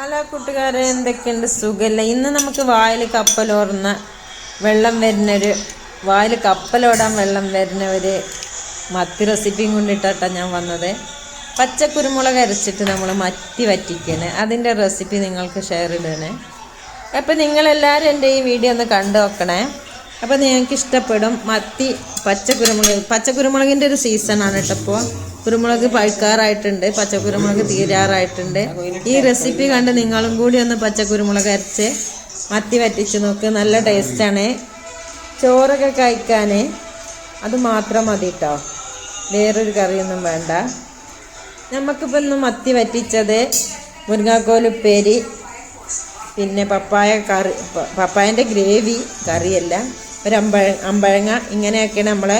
Hello കൂട്ടുകാരെ എന്തൊക്കെയുണ്ട് സുഖല്ല? ഇന്ന് നമുക്ക് വായിൽ കപ്പലോർന്ന വെള്ളം വരുന്നൊരു വായിൽ കപ്പലോടാൻ വെള്ളം വരുന്ന ഒരു മത്തി റെസിപ്പിയും കൊണ്ടിട്ടാട്ടാ ഞാൻ വന്നത്. പച്ചക്കുരുമുളക് അരച്ചിട്ട് നമ്മൾ മത്തി വറ്റിക്കണേ. അതിന്റെ റെസിപ്പി നിങ്ങൾക്ക് ഷെയർ ഇടണേ. അപ്പം നിങ്ങളെല്ലാവരും എന്റെ ഈ വീഡിയോ ഒന്ന് കണ്ടു നോക്കണേ. അപ്പോൾ നിങ്ങൾക്ക് ഇഷ്ടപ്പെടും മത്തി പച്ചക്കുരുമുളക്. പച്ചക്കുരുമുളകിന്റെ ഒരു സീസണാണ് കേട്ടോ ഇപ്പോൾ കുരുമുളക് പഴുക്കാറായിട്ടുണ്ട് പച്ചക്കുരുമുളക് തീരാറായിട്ടുണ്ട്. ഈ റെസിപ്പി കണ്ട് നിങ്ങളും കൂടി ഒന്ന് പച്ചക്കുരുമുളക് അരച്ച് മത്തി വറ്റിച്ച് നോക്ക്. നല്ല ടേസ്റ്റാണ് ചോറൊക്കെ കഴിക്കാൻ അത് മാത്രം മതി കേട്ടോ വേറൊരു കറിയൊന്നും വേണ്ട. നമുക്കിപ്പോൾ ഇന്ന് മത്തി വറ്റിച്ചത് മുരിങ്ങാക്കോലുപ്പേരി പിന്നെ പപ്പായ കറി പപ്പായന്റെ ഗ്രേവി കറിയല്ല. ഒരു അമ്പഴ അമ്പഴങ്ങ ഇങ്ങനെയൊക്കെയാണ് നമ്മളെ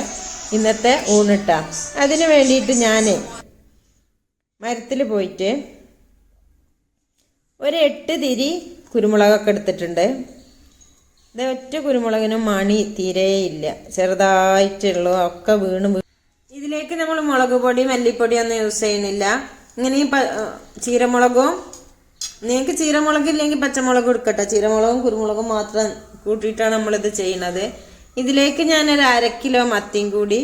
ഇന്നത്തെ ഊണിട്ട. അതിന് വേണ്ടിയിട്ട് ഞാൻ മരത്തിൽ പോയിട്ട് ഒരു എട്ട് തിരി കുരുമുളകൊക്കെ എടുത്തിട്ടുണ്ട്. ഇത് ഒറ്റ കുരുമുളകിനും മണി തീരെയില്ല ചെറുതായിട്ടുള്ളൂ ഒക്കെ വീണ് ഇതിലേക്ക് നമ്മൾ മുളക് പൊടി മല്ലിപ്പൊടി ഒന്നും യൂസ് ചെയ്യുന്നില്ല. ഇങ്ങനെ ഈ ചീരമുളകും നിങ്ങൾക്ക് ചീരമുളക് ഇല്ലെങ്കിൽ പച്ചമുളക് എടുക്കട്ടെ. ചീരമുളകും കുരുമുളകും മാത്രം കൂട്ടിയിട്ടാണ് നമ്മളിത് ചെയ്യണത് ഇതിലേക്ക് ഞാൻ ഞാനൊരു അര കിലോ മത്തിയും കൂടി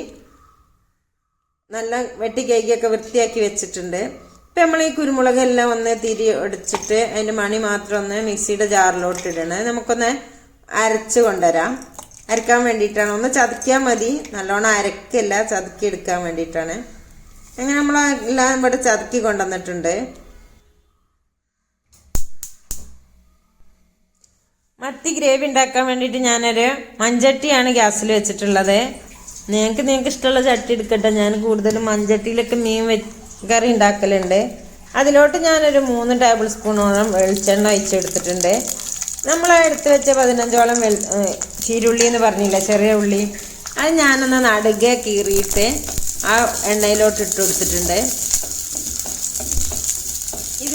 നല്ല വെട്ടി കേക്കൊക്കെ വൃത്തിയാക്കി വെച്ചിട്ടുണ്ട്. ഇപ്പം നമ്മൾ ഈ കുരുമുളകെല്ലാം ഒന്ന് തിരി ഒടിച്ചിട്ട് അതിന്റെ മണി മാത്രം ഒന്ന് മിക്സിയുടെ ജാറിലോട്ട് ഇടണേ. നമുക്കൊന്ന് അരച്ച് കൊണ്ടുവരാം. അരക്കാൻ വേണ്ടിയിട്ടാണ്. ഒന്ന് ചതക്കിയാൽ മതി. നല്ലോണം അരക്കല്ല ചതുക്കി എടുക്കാൻ വേണ്ടിയിട്ടാണ്. അങ്ങനെ നമ്മൾ എല്ലാം ഇവിടെ ചതുക്കി കൊണ്ടുവന്നിട്ടുണ്ട്. മത്തി ഗ്രേവി ഉണ്ടാക്കാൻ വേണ്ടിയിട്ട് ഞാനൊരു മൺചട്ടിയാണ് ഗ്യാസിൽ വെച്ചിട്ടുള്ളത്. നിങ്ങൾക്ക് നിങ്ങൾക്ക് ഇഷ്ടമുള്ള ചട്ടി എടുക്കട്ടെ. ഞാൻ കൂടുതലും മൺചട്ടിയിലൊക്കെ മീൻ കറി ഉണ്ടാക്കലുണ്ട്. അതിലോട്ട് ഞാനൊരു മൂന്ന് ടേബിൾ സ്പൂണോളം വെളിച്ചെണ്ണ ഒഴിച്ചെടുത്തിട്ടുണ്ട്. നമ്മൾ എടുത്ത് വെച്ച പതിനഞ്ചോളം ഏഹ് ചീരുള്ളി എന്ന് പറഞ്ഞില്ല ചെറിയ ഉള്ളി. അത് ഞാനൊന്ന് നടുകെ കീറിയിട്ട് ആ എണ്ണയിലോട്ട് ഇട്ട് കൊടുത്തിട്ടുണ്ട്.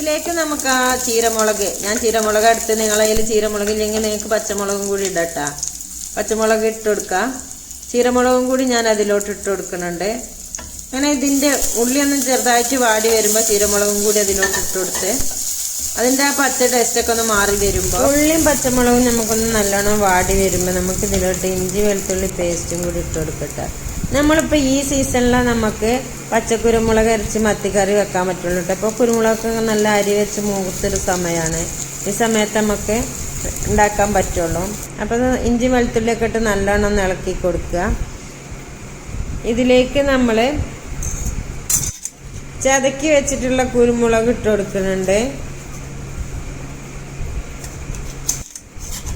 ഇതിലേക്ക് നമുക്ക് ആ ചീരമുളക് ഞാൻ ചീരമുളക് എടുത്ത് നിങ്ങളെ കയ്യിൽ ചീരമുളക് ഇല്ലെങ്കിൽ നിങ്ങൾക്ക് പച്ചമുളകും കൂടി ഇടട്ടാ പച്ചമുളക് ഇട്ട് കൊടുക്കുക ചീരമുളകും കൂടി ഞാൻ അതിലോട്ട് ഇട്ട് കൊടുക്കുന്നുണ്ട്. അങ്ങനെ ഇതിന്റെ ഉള്ളി ഒന്ന് ചെറുതായിട്ട് വാടി വരുമ്പോൾ ചീരമുളകും കൂടി അതിലോട്ട് ഇട്ട് കൊടുത്ത് അതിന്റെ ആ പച്ച ടേസ്റ്റൊക്കെ ഒന്ന് മാറി വരുമ്പോൾ ഉള്ളിയും പച്ചമുളകും നമുക്കൊന്ന് നല്ലോണം വാടി വരുമ്പോൾ നമുക്ക് ഇതിലോട്ട് ഇഞ്ചി വെളുത്തുള്ളി പേസ്റ്റും കൂടി ഇട്ട് കൊടുക്കട്ടെ. നമ്മളിപ്പോൾ ഈ സീസണിൽ നമുക്ക് പച്ചക്കുരുമുളക് അരച്ച് മത്തിക്കറി വെക്കാൻ പറ്റുള്ളൂ കേട്ടോ അപ്പോൾ കുരുമുളകൊക്കെ നല്ല അരി വെച്ച് മൂത്തൊരു സമയമാണ് ഈ സമയത്ത് നമുക്ക് ഉണ്ടാക്കാൻ പറ്റുള്ളൂ. അപ്പോൾ ഇഞ്ചി വെളുത്തുള്ളിയൊക്കെ ഇട്ട് നല്ലോണം ഇളക്കി കൊടുക്കുക. ഇതിലേക്ക് നമ്മൾ ചതക്കി വെച്ചിട്ടുള്ള കുരുമുളക് ഇട്ട് കൊടുക്കുന്നുണ്ട്.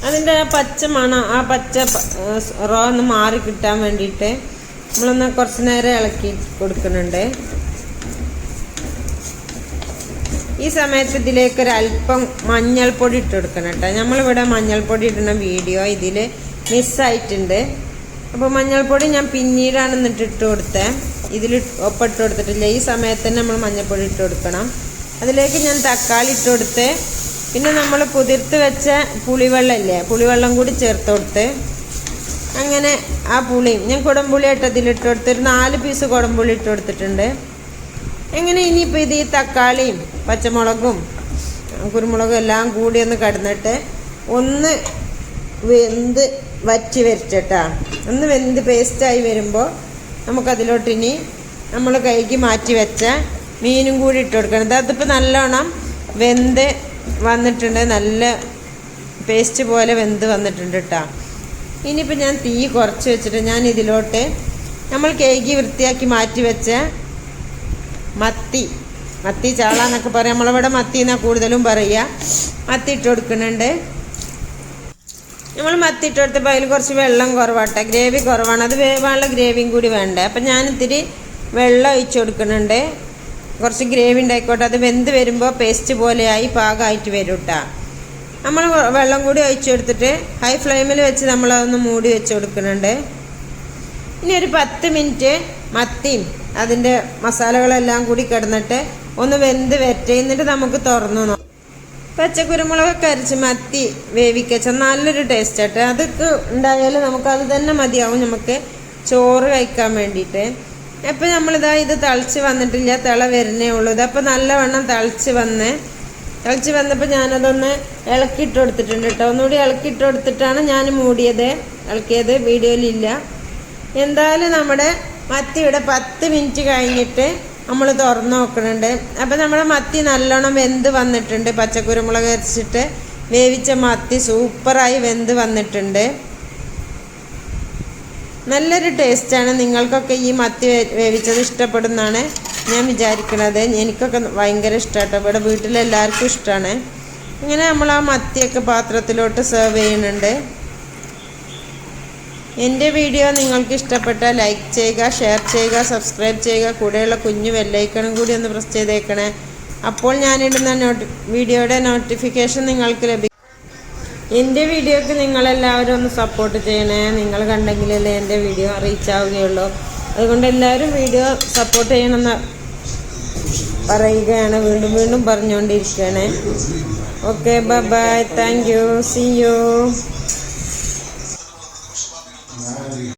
അതിന്റെ ആ പച്ച മണം ആ പച്ച റോ ഒന്ന് മാറി കിട്ടാൻ വേണ്ടിയിട്ട് നമ്മളൊന്ന് കുറച്ച് നേരം ഇളക്കി കൊടുക്കുന്നുണ്ട്. ഈ സമയത്ത് ഇതിലേക്ക് ഒരു അല്പം മഞ്ഞൾപ്പൊടി ഇട്ട് കൊടുക്കണം കേട്ടോ. നമ്മളിവിടെ മഞ്ഞൾപ്പൊടി ഇടുന്ന വീഡിയോ ഇതിൽ മിസ്സായിട്ടുണ്ട്. അപ്പോൾ മഞ്ഞൾപ്പൊടി ഞാൻ പിന്നീടാണ് എന്നിട്ട് ഇട്ട് കൊടുത്തത് ഇതിൽ ഒപ്പം ഇട്ട് കൊടുത്തിട്ടില്ല. ഈ സമയത്ത് തന്നെ നമ്മൾ മഞ്ഞൾപ്പൊടി ഇട്ട് കൊടുക്കണം. അതിലേക്ക് ഞാൻ തക്കാളി ഇട്ട് കൊടുത്ത്. പിന്നെ നമ്മൾ കുതിർത്ത് വെച്ച പുളിവെള്ളം ഇല്ലേ പുളിവെള്ളം കൂടി ചേർത്ത് കൊടുത്ത്. അങ്ങനെ ആ പുളിയും ഞാൻ കുടംപുളി ഇട്ട് അതിലിട്ട് കൊടുത്ത് ഒരു നാല് പീസ് കുടംപുളി ഇട്ട് കൊടുത്തിട്ടുണ്ട് എങ്ങനെ ഇനിയിപ്പോൾ ഇത് ഈ തക്കാളിയും പച്ചമുളകും കുരുമുളകും എല്ലാം കൂടി ഒന്ന് കടന്നിട്ട് ഒന്ന് വെന്ത് വറ്റി വരച്ചട്ടാ. ഒന്ന് വെന്ത് പേസ്റ്റായി വരുമ്പോൾ നമുക്കതിലോട്ട് ഇനി നമ്മൾ കൈക്ക് മാറ്റി വെച്ച മീനും കൂടി ഇട്ട് കൊടുക്കണം അതിപ്പോൾ നല്ലോണം വെന്ത് വന്നിട്ടുണ്ട്. നല്ല പേസ്റ്റ് പോലെ വെന്ത് വന്നിട്ടുണ്ട് കേട്ടോ ഇനിയിപ്പോൾ ഞാൻ തീ കുറച്ച് വെച്ചിട്ട് ഞാൻ ഇതിലോട്ട് നമ്മൾ കേക്ക് വൃത്തിയാക്കി മാറ്റി വെച്ച മത്തി മത്തി ചാള എന്നൊക്കെ പറയാം. നമ്മളിവിടെ മത്തി എന്നാൽ കൂടുതലും പറയുക മത്തി ഇട്ട് കൊടുക്കുന്നുണ്ട്. നമ്മൾ മത്തി ഇട്ട് കൊടുത്തപ്പോൾ അതിൽ കുറച്ച് വെള്ളം കുറവാട്ടെ. ഗ്രേവി കുറവാണ്. അത് വേവാനുള്ള ഗ്രേവിയും കൂടി വേണ്ടേ. അപ്പം ഞാൻ ഇത്തിരി വെള്ളം ഒഴിച്ചു കൊടുക്കുന്നുണ്ട്. കുറച്ച് ഗ്രേവി ഉണ്ടായിക്കോട്ടെ. അത് വെന്ത് വരുമ്പോൾ പേസ്റ്റ് പോലെയായി പാകമായിട്ട് വരും കേട്ടോ നമ്മൾ വെള്ളം കൂടി ഒഴിച്ച് കൊടുത്തിട്ട് ഹൈ ഫ്ലെയിമിൽ വെച്ച് നമ്മളതൊന്ന് മൂടി വെച്ച് കൊടുക്കുന്നുണ്ട് ഇനി ഒരു പത്ത് മിനിറ്റ് മത്തിയും അതിന്റെ മസാലകളെല്ലാം കൂടി കിടന്നിട്ട് ഒന്ന് വെന്ത് വരട്ടെ. എന്നിട്ട് നമുക്ക് തുറന്നു നോക്കാം. പച്ചക്കുരുമുളകൊക്കെ അരച്ച് മത്തി വേവിക്കച്ച നല്ലൊരു ടേസ്റ്റ് ആട്ടെ. അതൊക്കെ ഉണ്ടായാൽ അത് തന്നെ മതിയാവും നമുക്ക് ചോറ് കഴിക്കാൻ വേണ്ടിയിട്ട്. അപ്പം നമ്മളിതാ ഇത് തളിച്ച് വന്നിട്ടില്ല. തിള വരുന്നേ ഉള്ളൂ. ഇതപ്പോൾ നല്ലവണ്ണം തളിച്ച് വന്ന് തിളച്ച് വന്നപ്പോൾ ഞാനതൊന്ന് ഇളക്കിയിട്ട് കൊടുത്തിട്ടുണ്ട് കേട്ടോ. ഒന്നുകൂടി ഇളക്കിയിട്ട് കൊടുത്തിട്ടാണ് ഞാൻ മൂടിയത്. ഇളക്കിയത് വീഡിയോയിലില്ല. എന്തായാലും നമ്മുടെ മത്തി ഇവിടെ പത്ത് മിനിറ്റ് കഴിഞ്ഞിട്ട് നമ്മൾ തുറന്നു നോക്കുന്നുണ്ട് അപ്പം നമ്മുടെ മത്തി നല്ലോണം വെന്ത് വന്നിട്ടുണ്ട്. പച്ചക്കുരുമുളക് അരച്ചിട്ട് വേവിച്ച മത്തി സൂപ്പറായി വെന്ത് വന്നിട്ടുണ്ട്. നല്ലൊരു ടേസ്റ്റാണ്. നിങ്ങൾക്കൊക്കെ ഈ മത്തി വേവിച്ചത് ഇഷ്ടപ്പെടുന്നതാണ്. ഞാൻ വിചാരിക്കണത് എനിക്കൊക്കെ ഭയങ്കര ഇഷ്ടമാട്ടോ ഇവിടെ വീട്ടിലെല്ലാവർക്കും ഇഷ്ടമാണ് ഇങ്ങനെ നമ്മൾ ആ മത്തിയൊക്കെ പാത്രത്തിലോട്ട് സെർവ് ചെയ്യുന്നുണ്ട്. എന്റെ വീഡിയോ നിങ്ങൾക്ക് ഇഷ്ടപ്പെട്ടാൽ ലൈക്ക് ചെയ്യുക ഷെയർ ചെയ്യുക സബ്സ്ക്രൈബ് ചെയ്യുക കൂടെയുള്ള കുഞ്ഞു വെല്ലൈക്കണും കൂടി ഒന്ന് പ്രസ് ചെയ്തേക്കണേ. അപ്പോൾ ഞാനിടുന്ന നോട്ടി വീഡിയോയുടെ നോട്ടിഫിക്കേഷൻ നിങ്ങൾക്ക് ലഭിക്കും എന്റെ വീഡിയോക്ക് നിങ്ങളെല്ലാവരും ഒന്ന് സപ്പോർട്ട് ചെയ്യണേ. നിങ്ങൾ കണ്ടെങ്കിലല്ലേ എന്റെ വീഡിയോ റീച്ച് ആവുകയുള്ളൂ. അതുകൊണ്ട് എല്ലാവരും വീഡിയോ സപ്പോർട്ട് ചെയ്യണമെന്ന് പറയുകയാണ്. വീണ്ടും വീണ്ടും പറഞ്ഞുകൊണ്ടിരിക്കുകയാണ്. Okay bye bye thank you see you